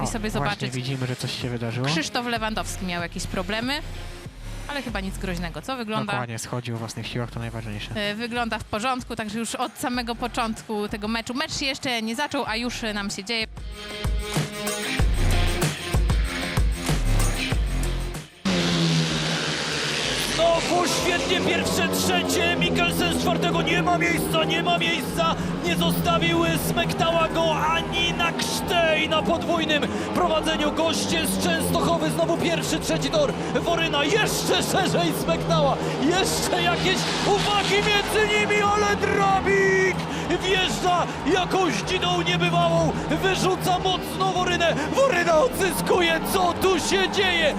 mogli O, sobie zobaczyć. widzimy, że coś się wydarzyło. Krzysztof Lewandowski miał jakieś problemy, ale chyba nic groźnego. Co wygląda? Dokładnie, schodził o własnych siłach, to najważniejsze. E, Wygląda w porządku, także już od samego początku tego meczu. Mecz jeszcze nie zaczął, a już nam się dzieje. Znowu świetnie pierwsze, trzecie. Mikkelsen z czwartego nie ma miejsca, nie ma miejsca. Nie zostawił Smektała go ani na krztej na podwójnym prowadzeniu. Goście z Częstochowy znowu pierwszy, trzeci tor. Woryna jeszcze szerzej Smektała. Jeszcze jakieś uwagi między nimi, ale Drabik wjeżdża jakąś dzidą niebywałą. Wyrzuca mocno Worynę. Woryna odzyskuje. Co tu się dzieje?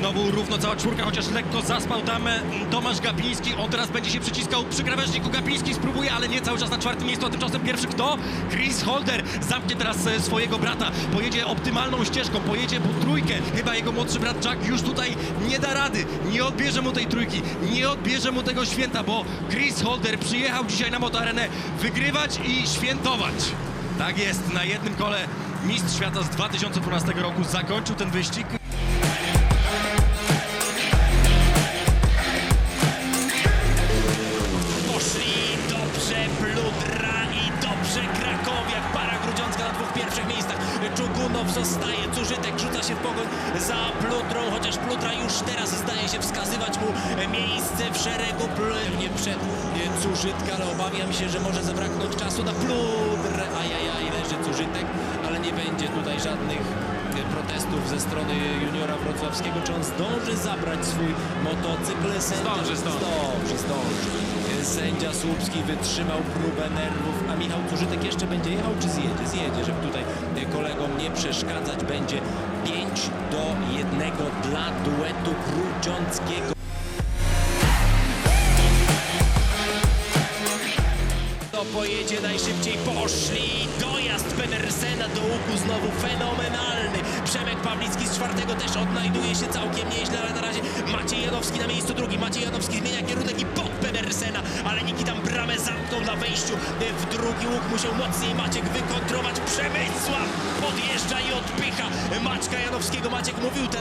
Znowu równo cała czwórka, chociaż lekko zaspał tam e, Tomasz Gapiński. On teraz będzie się przyciskał przy krawężniku. Gapiński spróbuje, ale nie cały czas na czwartym miejscu. A tymczasem pierwszy kto? Chris Holder zamknie teraz e, swojego brata. Pojedzie optymalną ścieżką, pojedzie po trójkę. Chyba jego młodszy brat Jack już tutaj nie da rady. Nie odbierze mu tej trójki, nie odbierze mu tego święta, bo Chris Holder przyjechał dzisiaj na motoarenę wygrywać i świętować. Tak jest, na jednym kole mistrz świata z 2012 roku zakończył ten wyścig. Cużytek rzuca się w pogoń za Pludrą, chociaż Pludra już teraz zdaje się wskazywać mu miejsce w szeregu. Pl- Nie przed e, Cużytka, ale obawiam się, że może zabraknąć czasu na Pludrę. Ajajaj, leży Cużytek, ale nie będzie tutaj żadnych e, protestów ze strony juniora wrocławskiego. Czy on zdąży zabrać swój motocykl? Zdąży, zdąży. Zdąży, zdąży. Sędzia Słupski wytrzymał próbę nerwów, a Michał Cużytek jeszcze będzie jechał, czy zjedzie? Zjedzie, żeby tutaj kolegom nie przeszkadzać. Będzie 5 do 1 dla duetu Grudziąckiego. To pojedzie najszybciej, poszli. Dojazd Pedersena do łuku znowu fenomenalny. Przemek Pawlicki z czwartego też odnajduje się całkiem nieźle, ale na razie Maciej Janowski na miejscu drugim. Maciej Janowski zmienia kierunek i pod Pedersena, ale Niki tam bramę zamknął na wejściu w drugi łuk. Musiał mocniej Maciek wykontrować.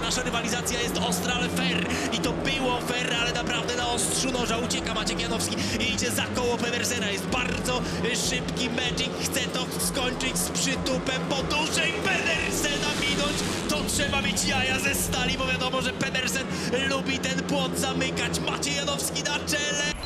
Nasza rywalizacja jest ostra, ale fair. I to było fair, ale naprawdę na ostrzu noża ucieka Maciek Janowski i idzie za koło Pedersena. Jest bardzo szybki Magic, chce to skończyć z przytupem poduszek Pedersena minąć. To trzeba mieć jaja ze stali, bo wiadomo, że Pedersen lubi ten płot zamykać. Maciej Janowski na czele.